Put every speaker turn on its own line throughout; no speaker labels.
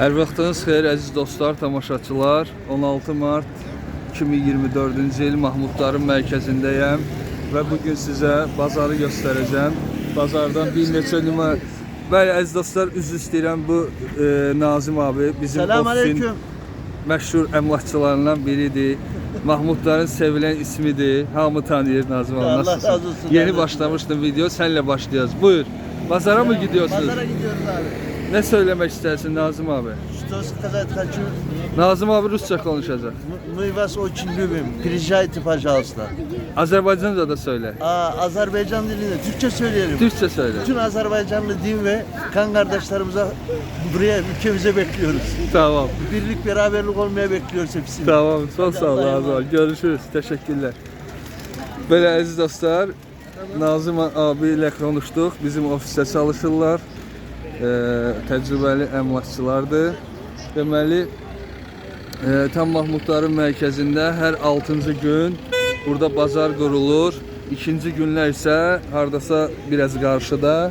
Hər vaxtınız xeyir əziz dostlar, tamaşaçılar. 16 mart 2024-cü il Mahmudların mərkəzindəyəm və bu gün sizə bazarı göstərəcəm. Bazardan bir neçə nümunə Bəli, əziz dostlar, üzr istəyirəm bu e, Nazim abi bizim
aleyküm.
məşhur əmlakçılarından biridir. Mahmudların sevilən ismidir. Hamı tanıyır Nazim abi.
Allah razı olsun
Yeni
kardeşim.
başlamıştım video. Senle başlayacağız. Buyur. Pazara mı gidiyorsunuz?
Pazara gidiyoruz abi.
Ne söylemek istersin Nazım abi?
Что сказать хочу?
Nazım abi Rusça konuşacak.
Мы- Мы вас очень любим. Приезжайте, пожалуйста.
Azerbaycanca da söyle.
Aa, Azerbaycan dilinde Türkçe söyleyelim.
Türkçe söyle.
Bütün Azerbaycanlı din ve kan kardeşlerimize buraya ülkemize bekliyoruz.
Tamam.
Birlik beraberlik olmaya bekliyoruz hepsini.
Tamam. Çok sağ ol
Hadi Allah'a
Nazım abi. Görüşürüz. Teşekkürler. Böyle aziz dostlar, Nazım abi ile konuştuk. Bizim ofiste çalışırlar. Ee, təcrübəli əmlakçılardır. Deməli, e, Tam Mahmudların mərkəzində hər 6-cı gün burada bazar qurulur. İkinci günlər isə hardasa biraz qarşıda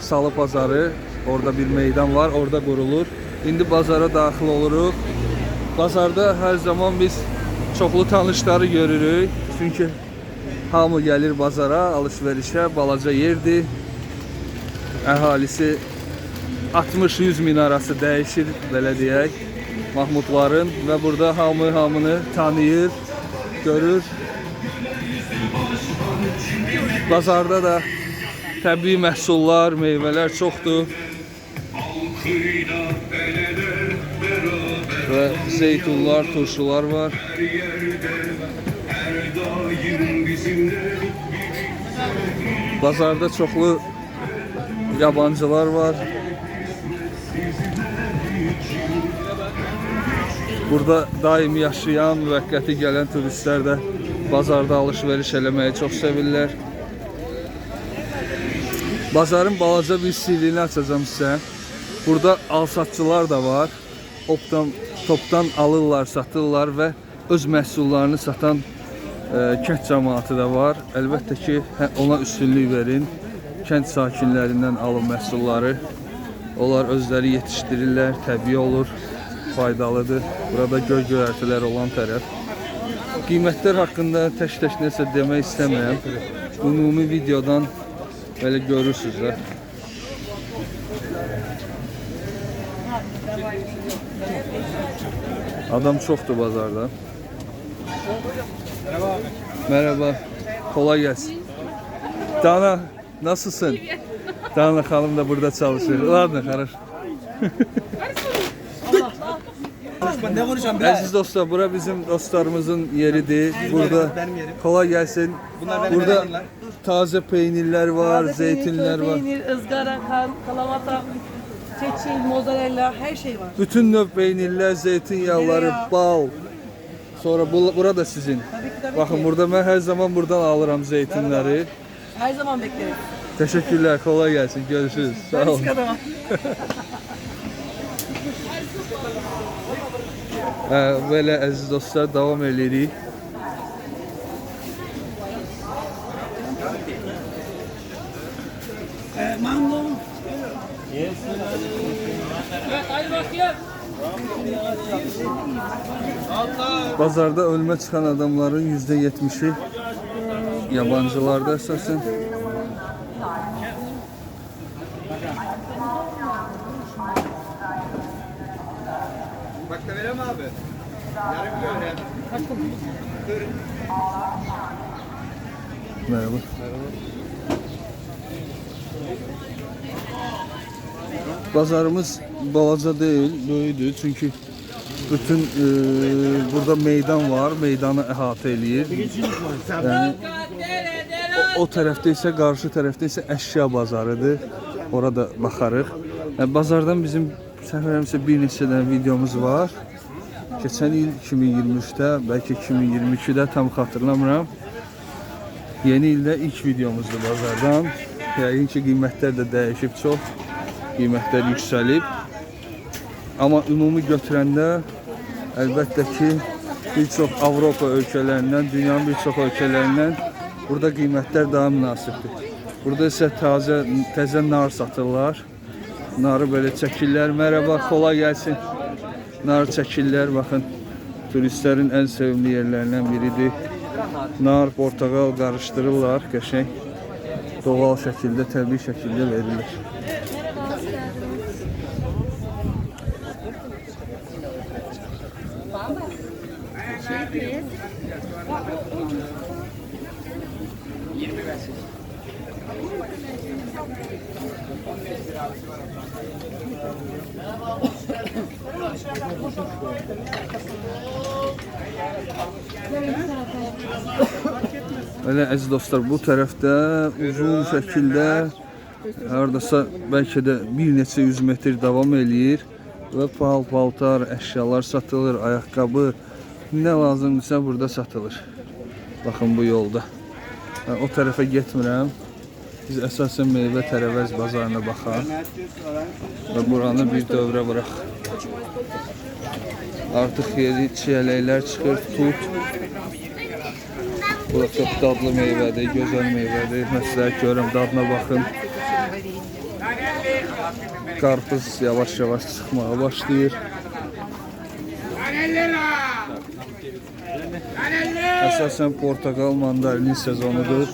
Salı bazarı, orada bir meydan var, orada qurulur. İndi bazara daxil oluruq. Bazarda hər zaman biz çoxlu tanışları görürük. Çünki hamı gəlir bazara, alış-verişə, balaca yerdir. Əhalisi 60-100 min arası dəyişir, belə deyək. Mahmudların və burada hamı hamını tanıyır, görür. Bazarda da təbii məhsullar, meyvələr çoxdur. Və zeytunlar, turşular var. Bazarda çoxlu yabancılar var. Burada daim yaşayan, müvəqqəti gələn turistlər də bazarda alış-veriş eləməyi çox sevirlər. Bazarın balaca bir sirrini açacağım sizə. Burada alsatçılar da var. Optan, topdan alırlar, satırlar və öz məhsullarını satan e, kənd cəmaatı da var. Əlbəttə ki, ona üstünlük verin. Kənd sakinlərindən alın məhsulları. Onlar özləri yetişdirirlər, təbii olur, faydalıdır. Burada göy göyərtilər olan tərəf. Qiymətlər haqqında tək-tək nəsə demək istəmirəm. Ümumi videodan belə görürsüz də. Adam çoxdur bazarda. Merhaba. Kolay gelsin. Dana nasılsın? Dana hanım da burada çalışıyor. Ладно, хорошо.
Ne konuşacağım?
Aziz dostlar, bura bizim dostlarımızın yeridir. Burada
benim yerim.
kolay gelsin.
Bunlar benim
Burada taze peynirler var,
Taze
zeytinler
peynir,
var.
Peynir, ızgara, kan, kalamata, çeçil, mozzarella her şey var.
Bütün növ peynirler, zeytinyağları,
Tereyağı.
bal. Sonra bu, burada sizin.
Tabii ki tabii
Bakın
ki.
burada ben her zaman buradan alırım zeytinleri.
Her zaman bekleriz.
Teşekkürler, kolay gelsin. Görüşürüz. Sağ olun.
Adama.
Hə, belə əziz dostlar davam edirik. Bazarda ölmə çıxan adamların %70-i yabancılarda əsasən.
Bak da verem abi. Yarım kilo öyle.
Merhaba. Bazarımız balaca değil, böyüdür. Çünkü bütün e, burada meydan var, meydanı əhatə eləyir. Yəni o, o tərəfdə isə qarşı tərəfdə isə əşya bazarıdır. Orada baxarıq. Yəni, bazardan bizim səfərimizdə bir neçə dənə videomuz var. Keçən il 2023-də, bəlkə 2022-də tam xatırlamıram. Yeni ildə ilk videomuzdur bazardan. Yəqin ki, qiymətlər də dəyişib çox. Qiymətlər yüksəlib. Amma ümumi götürəndə əlbəttə ki, bir çox Avropa ölkələrindən, dünyanın bir çox ölkələrindən burada qiymətlər daha münasibdir. Burada isə təzə təzə nar satırlar. Narı böyle çəkirlər. Merhaba, kolay gelsin. Nar çəkirlər, baxın. Turistlərin ən sevimli yerlərindən biridir. Nar, portakal qarışdırırlar, qəşəng. Doğal şəkildə, təbii şəkildə verilir. Elə əziz dostlar, bu tərəfdə uzun şəkildə hardasa bəlkə də bir neçə yüz metr davam eləyir və pal-paltar, əşyalar satılır, ayaqqabı, nə lazımdırsa burada satılır. Baxın bu yolda. O tərəfə getmirəm. Biz əsasən meyvə tərəvəz bazarına baxaq və buranı bir dövrə vuraq. Artıq yeni çiyələklər çıxır, tut. Bu da çox dadlı meyvədir, gözəl meyvədir. Məsləhət görürəm, dadına baxın. Qarpız yavaş-yavaş çıxmağa başlayır. Əsasən portakal, mandalinin sezonudur.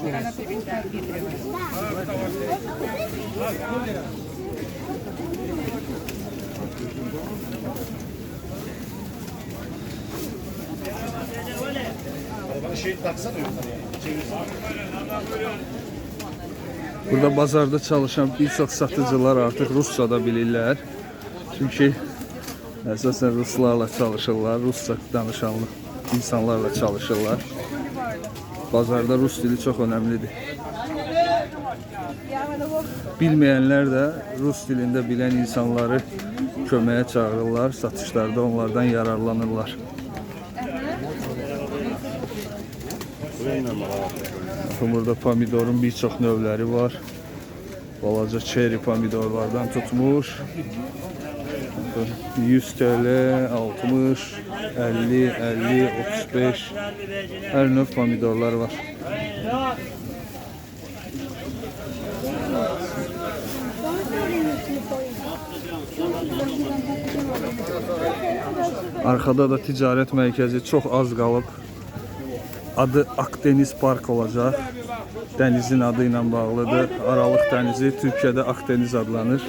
Burada bazarda çalışan bir çox satıcılar artıq Rusca da bilirlər. Çünki əsasən ruslarla çalışırlar, Rusca danışan insanlarla çalışırlar. Bazarda Rus dili çox önəmlidir. Bilməyənlər də Rus dilində bilən insanları köməyə çağırırlar, satışlarda onlardan yararlanırlar. Burada pomidorun bir çox var. Balaca cherry pomidorlardan tutmuş. Bakın, 100 TL, 60, 50, 50, 35 her növ pomidorlar var. Arkada da ticaret mərkəzi çox az qalıb. Adı Akdeniz Park olacaq. Dənizin adı ilə bağlıdır. Aralıq dənizi Türkiyədə Akdeniz adlanır.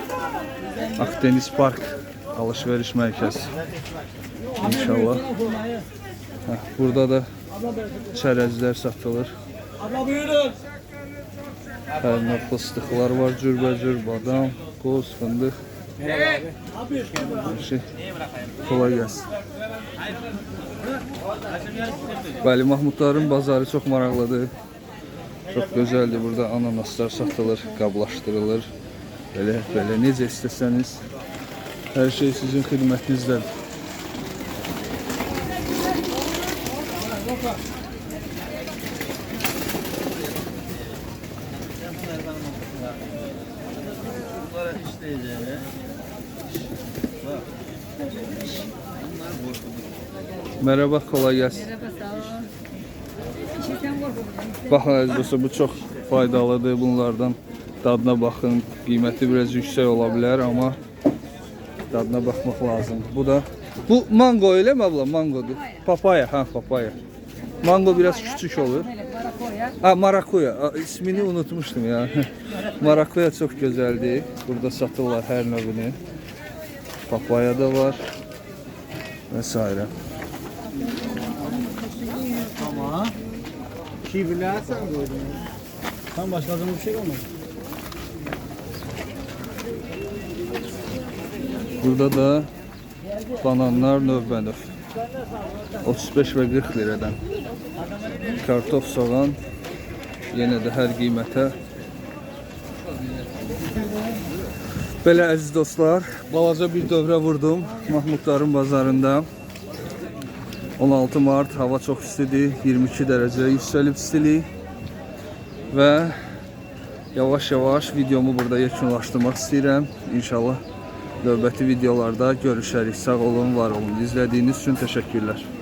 Akdeniz Park alış-veriş mərkəzi. İnşallah. Heh, burada da çərəzlər satılır. Hər növ fıstıqlar var, cürbəcür, badam, qoz, fındıq. Şey. Kolay gəlsin. Bəli, Mahmudların bazarı çox maraqlıdır. Çox gözəldir. Burada ananaslar satılır, qablaşdırılır. Belə, belə necə istəsəniz hər şey sizin xidmətinizdədir. Merhaba, kolay gelsin. Baxın əziz dostlar, bu çox faydalıdır. Bunlardan dadına baxın. Qiyməti biraz yüksək ola bilər, amma dadına baxmaq lazım. Bu da bu mango elə mi abla? Mangodur. Papaya, ha papaya. Mango biraz küçük olur. Ha marakuya. Aa, ismini unutmuştum ya. marakuya çox gözəldir. Burada satırlar hər növünü. Papaya da var. Vesaire.
Ama kibirler sen koydun. Tam başladığımız bir şey olmadı.
Burada da bananlar növbənöv. 35 və 40 liradan. Kartof, soğan yenə də hər qiymətə. Belə əziz dostlar, balaca bir dövrə vurdum Mahmudların bazarında. 16 Mart hava çox istidir, 22 dərəcə yüksəlib istilik və yavaş-yavaş videomu burada yekunlaşdırmaq istəyirəm. İnşallah növbəti videolarda görüşərik. Sağ olun, var olun. İzlədiyiniz üçün təşəkkürlər.